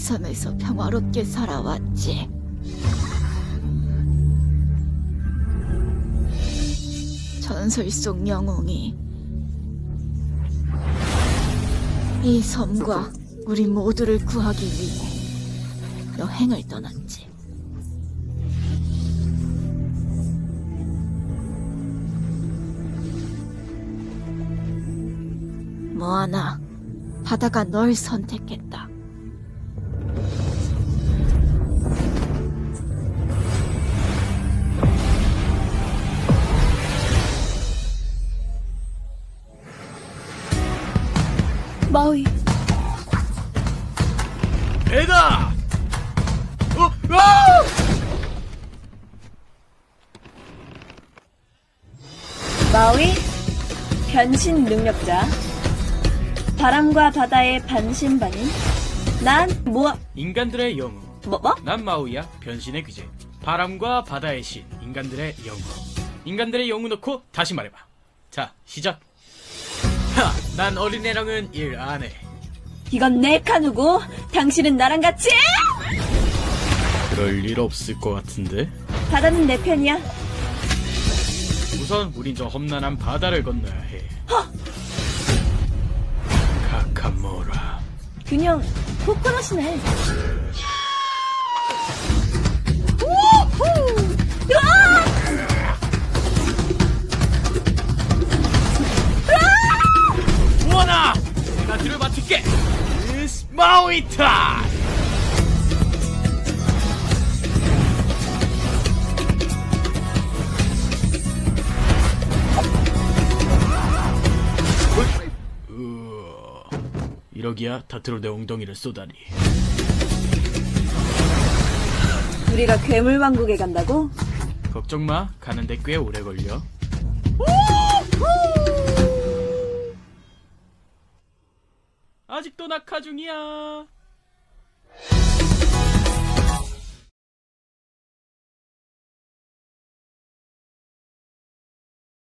섬에서 평화롭게 살아왔지. 전설 속 영웅이 이 섬과 우리 모두를 구하기 위해 여행을 떠났지. 뭐하나 바다가 널 선택했다. 마위 애다! 어, 아! 마위 변신 능력자 바람과 바다의 반신반인 난 뭐.. 인간들의 영웅. 뭐 뭐? 난 마우이야. 변신의 귀재. 바람과 바다의 신. 인간들의 영웅. 인간들의 영웅 넣고 다시 말해봐. 자, 시작. 하, 난 어린애랑은 일 안 해. 이건 내 카누고 당신은 나랑 같이 그럴 일 없을 것 같은데? 바다는 내 편이야 우선 우린 저 험난한 바다를 건너야 해. 균형 코코넛이네 원아! 내가 뒤를 맡을게! It's 마우 이러기야 다트로 내 엉덩이를 쏘다니. 우리가 괴물 왕국에 간다고? 걱정 마. 가는데 꽤 오래 걸려. 아직도 낙하 중이야